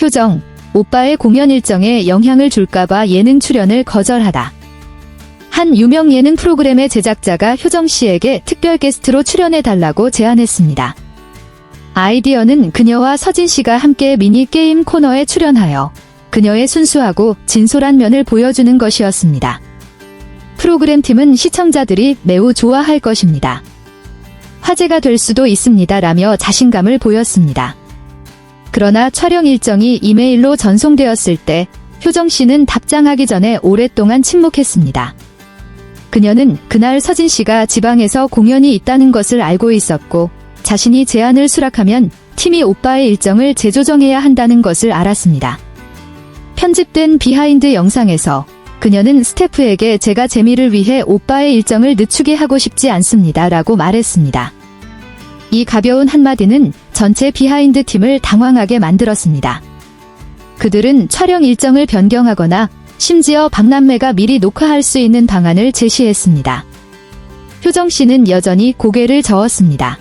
효정, 오빠의 공연 일정에 영향을 줄까봐 예능 출연을 거절하다. 한 유명 예능 프로그램의 제작자가 효정 씨에게 특별 게스트로 출연해달라고 제안했습니다. 아이디어는 그녀와 서진 씨가 함께 미니 게임 코너에 출연하여 그녀의 순수하고 진솔한 면을 보여주는 것이었습니다. 프로그램 팀은 시청자들이 매우 좋아할 것입니다. 화제가 될 수도 있습니다. 라며 자신감을 보였습니다. 그러나 촬영 일정이 이메일로 전송되었을 때 효정 씨는 답장하기 전에 오랫동안 침묵했습니다. 그녀는 그날 서진 씨가 지방에서 공연이 있다는 것을 알고 있었고 자신이 제안을 수락하면 팀이 오빠의 일정을 재조정해야 한다는 것을 알았습니다. 편집된 비하인드 영상에서 그녀는 스태프에게 제가 재미를 위해 오빠의 일정을 늦추게 하고 싶지 않습니다. 라고 말했습니다. 이 가벼운 한마디는 전체 비하인드 팀을 당황하게 만들었습니다. 그들은 촬영 일정을 변경하거나 심지어 박남매가 미리 녹화할 수 있는 방안을 제시했습니다. 효정 씨는 여전히 고개를 저었습니다.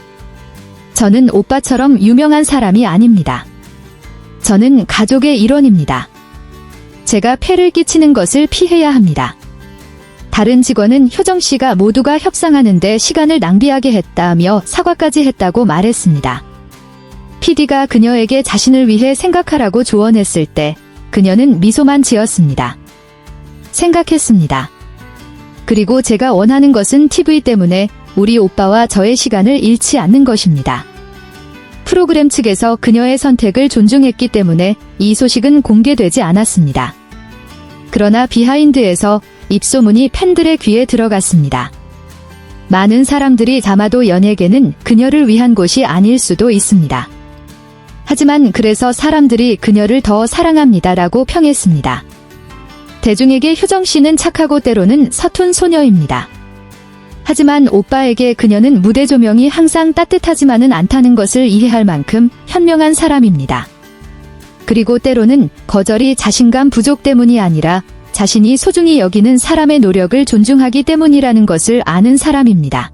저는 오빠처럼 유명한 사람이 아닙니다. 저는 가족의 일원입니다. 제가 폐를 끼치는 것을 피해야 합니다. 다른 직원은 효정 씨가 모두가 협상하는데 시간을 낭비하게 했다며 사과까지 했다고 말했습니다. PD가 그녀에게 자신을 위해 생각하라고 조언했을 때 그녀는 미소만 지었습니다. 생각했습니다. 그리고 제가 원하는 것은 TV 때문에 우리 오빠와 저의 시간을 잃지 않는 것입니다. 프로그램 측에서 그녀의 선택을 존중했기 때문에 이 소식은 공개되지 않았습니다. 그러나 비하인드에서 입소문이 팬들의 귀에 들어갔습니다. 많은 사람들이 아마도 연예계는 그녀를 위한 곳이 아닐 수도 있습니다. 하지만 그래서 사람들이 그녀를 더 사랑합니다라고 평했습니다. 대중에게 효정 씨는 착하고 때로는 서툰 소녀입니다. 하지만 오빠에게 그녀는 무대 조명이 항상 따뜻하지만은 않다는 것을 이해할 만큼 현명한 사람입니다. 그리고 때로는 거절이 자신감 부족 때문이 아니라 자신이 소중히 여기는 사람의 노력을 존중하기 때문이라는 것을 아는 사람입니다.